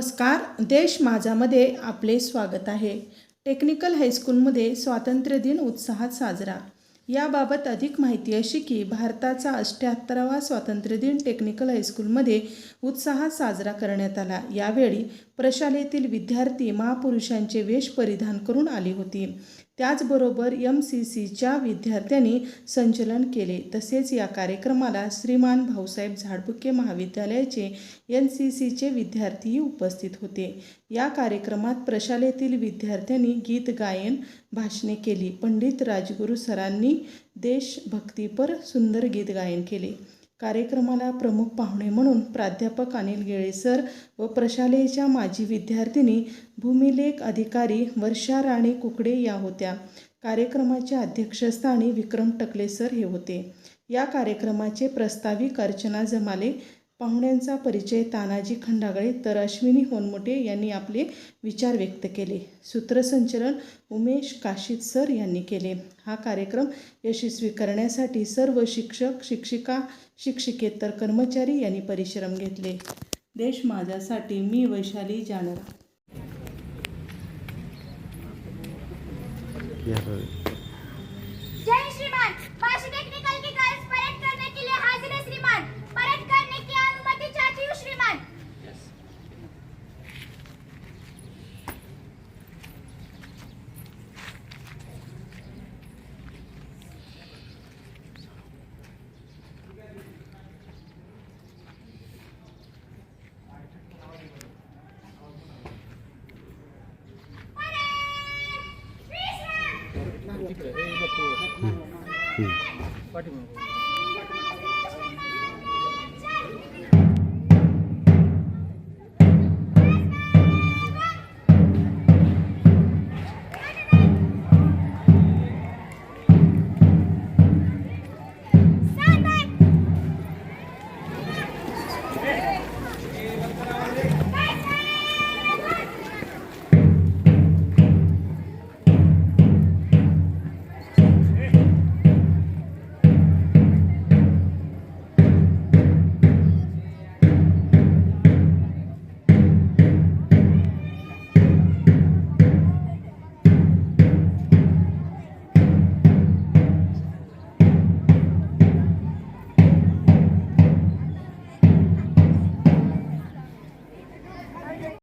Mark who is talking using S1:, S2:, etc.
S1: नमस्कार देश माझामध्ये आपले स्वागत आहे. टेक्निकल हायस्कूलमध्ये स्वातंत्र्य दिन उत्साहात साजरा. याबाबत अधिक माहिती अशी की भारताचा अष्ट्याहत्तरावा स्वातंत्र्य दिन टेक्निकल हायस्कूलमध्ये उत्साहात साजरा करण्यात आला. यावेळी प्रशालेतील विद्यार्थी महापुरुषांचे वेश परिधान करून आली होती. त्याचबरोबर एम सी सीच्या विद्यार्थ्यांनी संचलन केले. तसेच या कार्यक्रमाला श्रीमान भाऊसाहेब झाडबुके महाविद्यालयाचे एन सी सीचे विद्यार्थीही उपस्थित होते. या कार्यक्रमात प्रशालेतील विद्यार्थ्यांनी गीत गायन भाषणे केली. पंडित राजगुरू सरांनी देशभक्तीपर सुंदर गीत गायन केले. कार्यक्रमाला प्रमुख पाहुणे म्हणून प्राध्यापक अनिल गेळेसर व प्रशालेच्या माजी विद्यार्थिनी भूमिलेख अधिकारी वर्षा राणी कुकडे या होत्या. कार्यक्रमाच्या अध्यक्षस्थानी विक्रम टकले सर हे होते. या कार्यक्रमाचे प्रस्ताविक अर्चना जमाले पाहुण्यांचा परिचय तानाजी खंडागळे तर अश्विनी होनमोटे यांनी आपले विचार व्यक्त केले. सूत्रसंचलन उमेश काशीद सर यांनी केले. हा कार्यक्रम यशस्वी करण्यासाठी सर्व शिक्षक शिक्षिका शिक्षिकेतर कर्मचारी यांनी परिश्रम घेतले. देश माझ्यासाठी मी वैशाली जानरा
S2: जय श्रीमान माशी टेक्निकल की गर्ल्स परेड करने के लिए हाजिर है श्रीमान परेड करने की अनुमति चाहती हूँ श्रीमान श्रीमान!